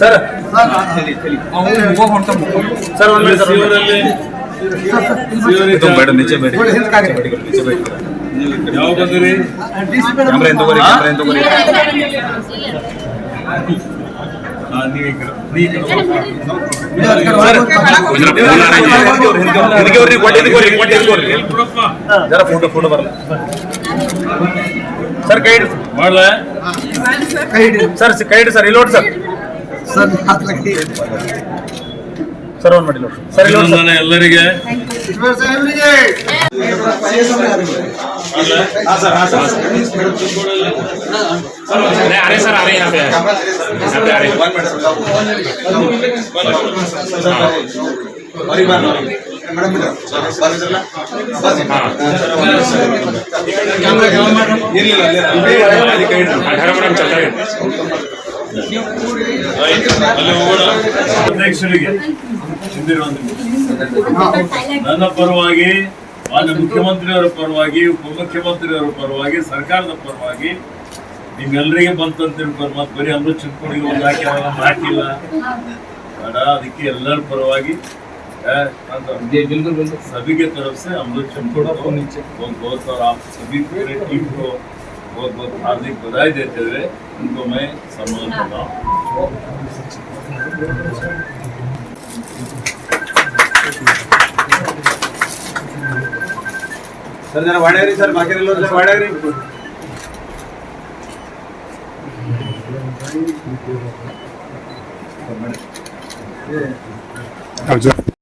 Sir sir ಒಂದು ಬೇಡ ನಿಜ ಬೇಡ ನಿಜ ಬೇಡ ಯಾವ ಬಂದಿರಿ ಕ್ಯಾಮ್ರಾ ಏನು ತಗೋರಿ ಕ್ಯಾಮ್ರಾ ಅವ್ರಿಗೆ ಎಲ್ಲಿ ಜರ ಫೋಟೋ ಫೋಟೋ ಬರಲ್ಲ ಸರ್ ಕೈ ಹಿಡಿ ಮಾಡ್ಲ ಸರ್ ಕೈ ಹಿಡಿ ಸರ್ ಇಲ್ಲಿ ನೋಡಿ ಸರ್ ಸರ್ ಸರ್ ಒಂದು ಮಾಡಿ ಸರ್ ಇಲ್ಲಿ ಎಲ್ಲರಿಗೆ ಅರೆ ಸರ್ ಅರೆ ಅರೆ. ಅಧ್ಯಕ್ಷರಿಗೆ ನನ್ನ ಪರವಾಗಿ ಮಾನ್ಯ ಮುಖ್ಯಮಂತ್ರಿಯವರ ಪರವಾಗಿ ಉಪಮುಖ್ಯಮಂತ್ರಿಯವರ ಪರವಾಗಿ ಸರ್ಕಾರದ ಪರವಾಗಿ ನಿಮ್ಗೆಲ್ಲರಿಗೆ ಬಂತಂತಿರ್ಬೋದು ಮತ್ತೆ ಬರೀ ಅಮೃತ್ ಚಿಕ್ಕೂರಿಗೆ ಒಂದು ಹಾಕಿಲ್ಲ ಹಾಕಿಲ್ಲ ಬೇಡ ಅದಕ್ಕೆ ಎಲ್ಲರ ಪರವಾಗಿ हाँ तो। जी बिल्कुल बिल्कुल। सभी के तरफ़ से हम लोग चमकोड़ा बहुत नीचे। बहुत बहुत और आप सभी पूरे टीम को बहुत बहुत हार्दिक बधाई देते हुए उनको मैं सम्मान हाँ। देता हूँ। सर जरा वाड़ा रही सर बाकी लोग जरा वाड्यारी Abdullah.